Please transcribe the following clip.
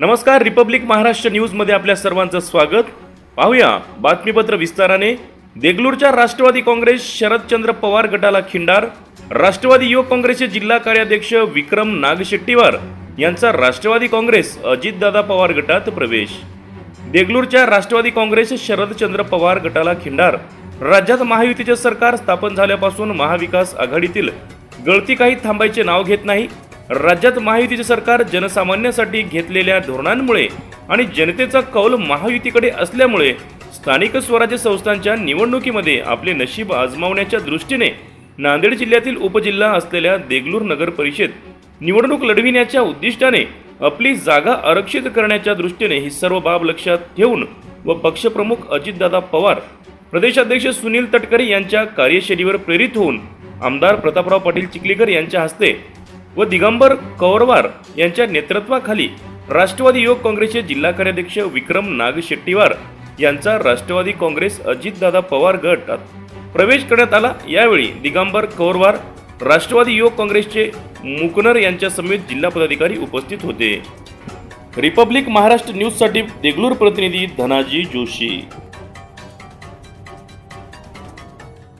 नमस्कार रिपब्लिक महाराष्ट्र न्यूजमध्ये आपल्या सर्वांचं स्वागत. पाहूया बातमीपत्र विस्ताराने. देगलूरच्या राष्ट्रवादी काँग्रेस शरदचंद्र पवार गटाला खिंडार. राष्ट्रवादी युवक काँग्रेसचे जिल्हा कार्याध्यक्ष विक्रम नागशेट्टीवार यांचा राष्ट्रवादी काँग्रेस अजितदादा पवार गटात प्रवेश. देगलूरच्या राष्ट्रवादी काँग्रेस शरदचंद्र पवार गटाला खिंडार. राज्यात महायुतीचे सरकार स्थापन झाल्यापासून महाविकास आघाडीतील गळती काही थांबायचे नाव घेत नाही राज्यात महायुतीचे सरकार जनसामान्यासाठी घेतलेल्या धोरणांमुळे आणि जनतेचा कौल महायुतीकडे असल्यामुळे स्थानिक स्वराज्य संस्थांच्या निवडणुकीमध्ये आपले नशीब आजमावण्याच्या दृष्टीने नांदेड जिल्ह्यातील उपजिल्हा असलेल्या देगलूर नगर परिषद निवडणूक लढविण्याच्या उद्दिष्टाने आपली जागा आरक्षित करण्याच्या दृष्टीने ही सर्व बाब लक्षात ठेवून व पक्षप्रमुख अजितदादा पवार प्रदेशाध्यक्ष सुनील तटकरे यांच्या कार्यशैलीवर प्रेरित होऊन आमदार प्रतापराव पाटील चिखलीकर यांच्या हस्ते व दिगंबर कौरवार यांच्या नेतृत्वाखाली राष्ट्रवादी युवक काँग्रेसचे जिल्हा कार्याध्यक्ष विक्रम नागशेट्टीवार यांचा राष्ट्रवादी काँग्रेस अजितदादा पवार गटात प्रवेश करण्यात आला. यावेळी दिगंबर कौरवार राष्ट्रवादी युवक काँग्रेसचे मुकनर यांच्या समेत जिल्हा पदाधिकारी उपस्थित होते. रिपब्लिक महाराष्ट्र न्यूजसाठी देगलूर प्रतिनिधी धनाजी जोशी.